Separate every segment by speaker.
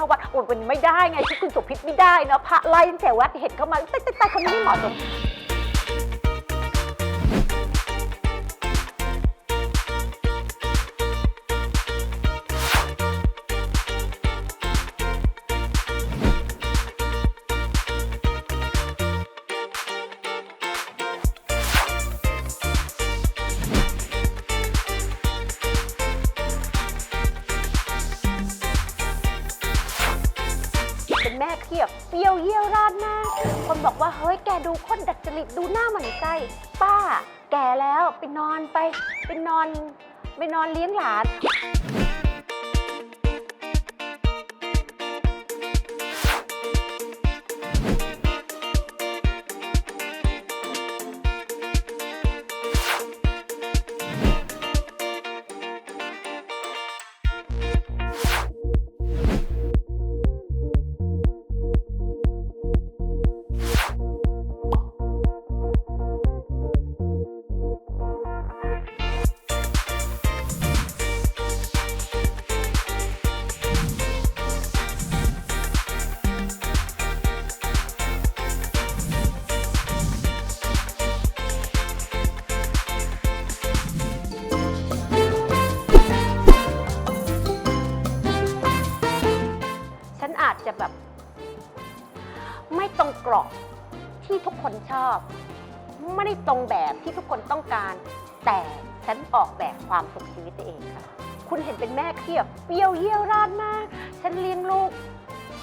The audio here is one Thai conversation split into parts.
Speaker 1: เข้าวัดโอนวันนี้ไม่ได้ไงชุดคุณสุพิษไม่ได้เนาะพระไล่ตั้งแต่วัดเห็นเข้ามาแต่แต่แต่คนนี้ไม่เหมาะสม เป็นแม่เขียบเปรี้ยวเยี่ยวราดหน้า คนบอกว่าเฮ้ยแกดูคนดัดจริตดูหน้าหมันไส้ป้า แกแล้วไปนอนไปไปนอนไปนอนเลี้ยงหลาน คนชอบ ไม่ได้ตรงแบบที่ทุกคนต้องการ แต่ฉันออกแบบความสุขชีวิตตัวเองค่ะ คุณเห็นเป็นแม่เครียบเปรี้ยวเยี่ยวราดมาก ฉันเลี้ยงลูก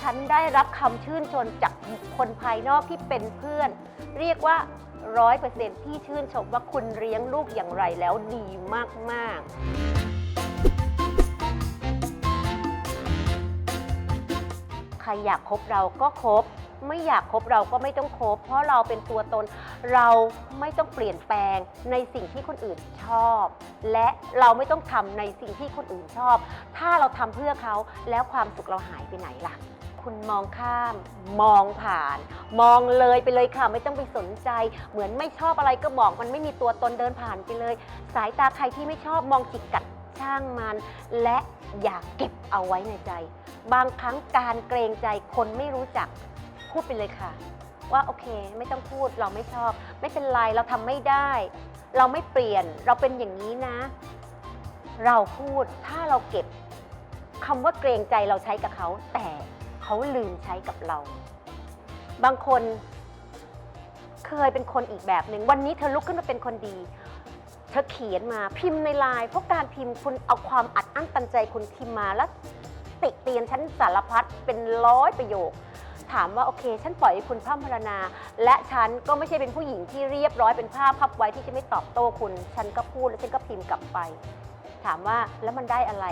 Speaker 1: ฉันได้รับคำชื่นชมจากคคลภายนอกที่เป็นเพื่อน เรียกว่าร้อยเปอร์เซ็นที่ชื่นชมว่าคุณเลี้ยงลูกอย่างไรแล้วดีมากๆใครอยากคบเราก็คบ ไม่อยากคบเราก็ไม่ต้องคบ เพราะเราเป็นตัวตน เราไม่ต้องเปลี่ยนแปลงในสิ่งที่คนอื่นชอบ และเราไม่ต้องทำในสิ่งที่คนอื่นชอบ ถ้าเราทำเพื่อเขาแล้วความสุขเราหายไปไหนล่ะ คุณมองข้าม มองผ่าน มองเลยไปเลยค่ะ ไม่ต้องไปสนใจ เหมือนไม่ชอบอะไรก็บอกมันไม่มีตัวตนเดินผ่านไปเลย สายตาใครที่ไม่ชอบมองจิกกัดช่างมัน และอย่าเก็บเอาไว้ในใจ บางครั้งการเกรงใจคนไม่รู้จัก พูดไปเลยค่ะ ว่าโอเค ไม่ต้องพูดเราไม่ชอบ ไม่เป็นไรเราทำไม่ได้ เราไม่เปลี่ยนเราเป็นอย่างนี้นะ เราพูดถ้าเราเก็บคำว่าเกรงใจเราใช้กับเขา แต่เขาลืมใช้กับเรา บางคนเคยเป็นคนอีกแบบหนึ่งวันนี้เธอลุกขึ้นมาเป็นคนดี เธอเขียนมาพิมพ์ในไลน์เพราะการพิมพ์คุณเอาความอัดอั้นตันใจคุณพิมพ์มาแล้วติเตียนฉันสารพัดเป็นร้อยประโยค ถามว่าโอเค ฉันปล่อยให้คุณพร่ำพรรณนา และฉันก็ไม่ใช่เป็นผู้หญิงที่เรียบร้อยเป็นผ้าพับไว้ที่จะไม่ตอบโต้คุณ ฉันก็พูดแล้วฉันก็พิมพ์กลับไป ถามว่าแล้วมันได้อะไร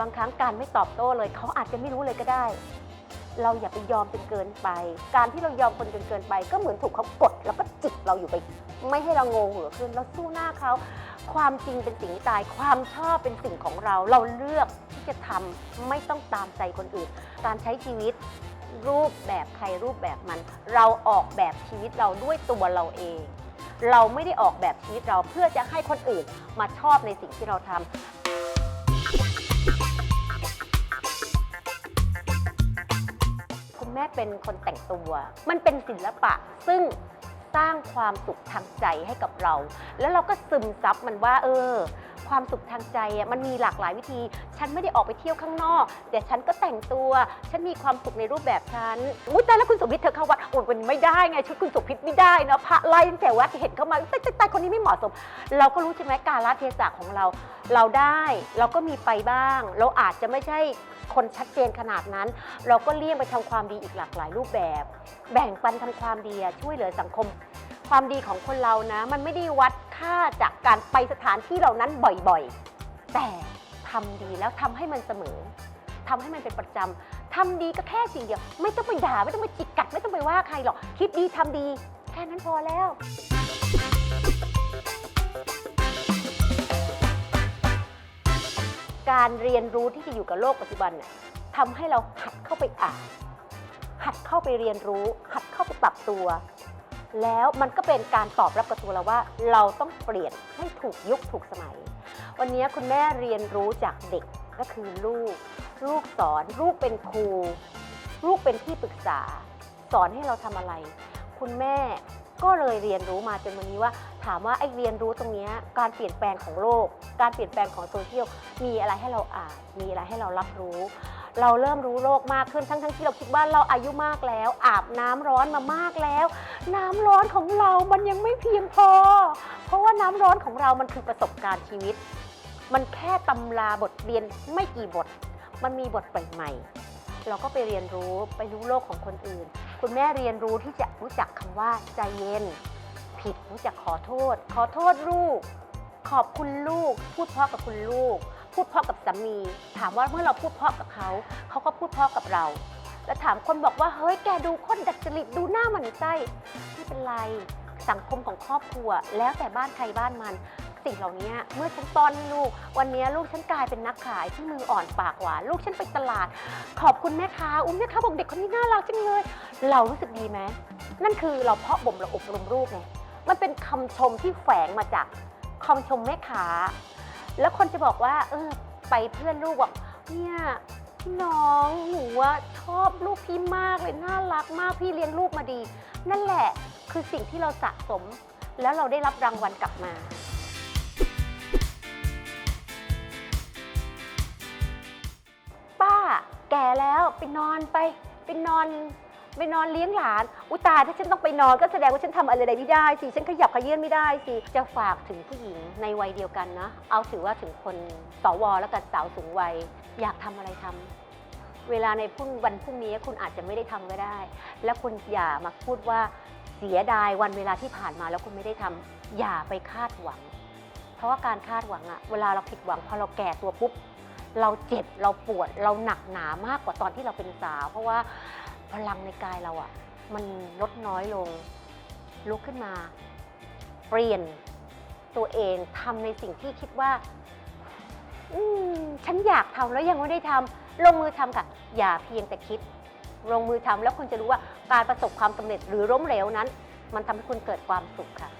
Speaker 1: บางครั้งการไม่ตอบโต้เลยเขาอาจจะไม่รู้เลยก็ได้ เราอย่าไปยอมจนเกินไป การที่เรายอมคนจนเกินไป ก็เหมือนถูกเขากดแล้วก็จิกเราอยู่ไป ไม่ให้เราโงหัวขึ้นเราสู้หน้าเขาความจริงเป็นสิ่งที่ตาย ความชอบเป็นสิ่งของเรา เราเลือกที่จะทำไม่ต้องตามใจคนอื่น การใช้ชีวิต รูปแบบใครรูปแบบมัน เราออกแบบชีวิตเราด้วยตัวเราเอง เราไม่ได้ออกแบบชีวิตเราเพื่อจะให้คนอื่นมาชอบในสิ่งที่เราทำ คุณแม่เป็นคนแต่งตัว มันเป็นศิลปะซึ่งสร้างความสุขทางใจให้กับเรา แล้วเราก็ซึมซับมันว่า เออ ความสุขทางใจอะมันมีหลากหลายวิธี ฉันไม่ได้ออกไปเที่ยวข้างนอก แต่ฉันก็แต่งตัว ฉันมีความสุขในรูปแบบฉันอุ้ยแต่แล้วคุณสุพิษเธอเข้าวัดโอ้ยวันนี้ไม่ได้ไงชุดคุณสุพิษไม่ได้เนาะพระไล่ตั้งแต่วัดเห็นเข้ามาแต่แต่คนนี้ไม่เหมาะสม เราก็รู้ใช่ไหมการละเทศะของเรา เราได้เราก็มีไปบ้าง เราอาจจะไม่ใช่คนชัดเจนขนาดนั้น เราก็เลี่ยงไปทำความดีอีกหลากหลายรูปแบบ แบ่งปันทำความดีช่วยเหลือสังคม ความดีของคนเรานะ มันไม่ได้วัดค่าจากการไปสถานที่เหล่านั้นบ่อยๆ แต่ทำดีแล้วทำให้มันเสมอทำให้มันเป็นประจำทำดีก็แค่สิ่งเดียว ไม่ต้องไปด่าไม่ต้องไปจิกกัด ไม่ต้องไปว่าใครหรอกคิดดีทำดี แค่นั้นพอแล้วการเรียนรู้ที่จะอยู่กับโลกปัจจุบันน่ะทำให้เราหัดเข้าไปอ่าน หัดเข้าไปเรียนรู้ หัดเข้าไปปรับตัว แล้วมันก็เป็นการตอบรับกับตัวเราว่า เราต้องเปลี่ยนให้ถูกยุคถูกสมัย วันนี้คุณแม่เรียนรู้จากเด็กก็คือลูก ลูกสอน ลูกเป็นครู ลูกเป็นที่ปรึกษา สอนให้เราทำอะไร คุณแม่ก็เลยเรียนรู้มาจนวันนี้ว่า ถามว่าไอ้เรียนรู้ตรงนี้การเปลี่ยนแปลงของโลก การเปลี่ยนแปลงของโซเชียลมีอะไรให้เราอ่านมีอะไรให้เรารับรู้ เราเริ่มรู้โลกมากขึ้นทั้งทั้งๆที่เราคิดว่าเราอายุมากแล้ว อาบน้ำร้อนมามากแล้ว น้ำร้อนของเรามันยังไม่เพียงพอ เพราะว่าน้ำร้อนของเรามันคือประสบการณ์ชีวิต มันแค่ตำราบทเรียนไม่กี่บท มันมีบทใหม่ๆเราก็ไปเรียนรู้ไปรู้โลกของคนอื่น คุณแม่เรียนรู้ที่จะรู้จักคำว่าใจเย็น ผิดรู้จักขอโทษ ขอโทษลูก ขอบคุณลูก พูดเพราะกับคุณลูก พูดเพราะกับสามี ถามว่าเมื่อเราพูดเพราะกับเขาเขาก็พูดเพราะกับเรา แล้วถามคนบอกว่าเฮ้ยแกดูคนดัดจริตดูหน้าหมันไส้ไม่เป็นไรสังคมของครอบครัว แล้วแต่บ้านใครบ้านมัน สิ่งเหล่านี้เมื่อฉันป้อนให้ลูก วันนี้ลูกฉันกลายเป็นนักขายที่มืออ่อนปากหวานลูกฉันไปตลาด ขอบคุณแม่ค้าอุ้มแม่ค้าบอกเด็กคนนี้น่ารักจังเลย เรารู้สึกดีไหมนั่นคือเราเพาะบ่มเราอบรมลูกไงมันเป็นคำชมที่แฝงมาจากคำชมแม่ค้า แล้วคนจะบอกว่า เออ ไปเพื่อนลูกบอกเนี่ยน้องหนูว่าชอบลูกพี่มากเลยน่ารักมากพี่เลี้ยงลูกมาดี นั่นแหละคือสิ่งที่เราสะสม แล้วเราได้รับรางวัลกลับมา ป้าแก่แล้วไปนอนไปไปนอน ไปนอนเลี้ยงหลาน อุยตายถ้าฉันต้องไปนอนก็แสดงว่าฉันทำอะไรไม่ได้สิฉันขยับขยื่นไม่ได้สิจะฝากถึงผู้หญิงในวัยเดียวกันนะ เอาถือว่าถึงคนสวแล้วกันสาวสูงวัย อยากทำอะไรทำเวลาในพรุ่งวันพรุ่งนี้คุณอาจจะไม่ได้ทำก็ได้ แล้วคุณอย่ามาพูดว่าเสียดายวันเวลาที่ผ่านมาแล้วคุณไม่ได้ทำอย่าไปคาดหวัง เพราะว่าการคาดหวังอะเวลาเราผิดหวังพอเราแก่ตัวปุ๊บ เราเจ็บเราปวดเราหนักหนามากกว่าตอนที่เราเป็นสาว เพราะว่า พลังในกายเราอะมันลดน้อยลง ลุกขึ้นมา เปลี่ยนตัวเองทำในสิ่งที่คิดว่า อืม ฉันอยากทำแล้วยังไม่ได้ทำลงมือทำค่ะ อย่าเพียงแต่คิด ลงมือทำแล้วคุณจะรู้ว่าการประสบความสำเร็จหรือล้มเหลวนั้น มันทำให้คุณเกิดความสุขค่ะ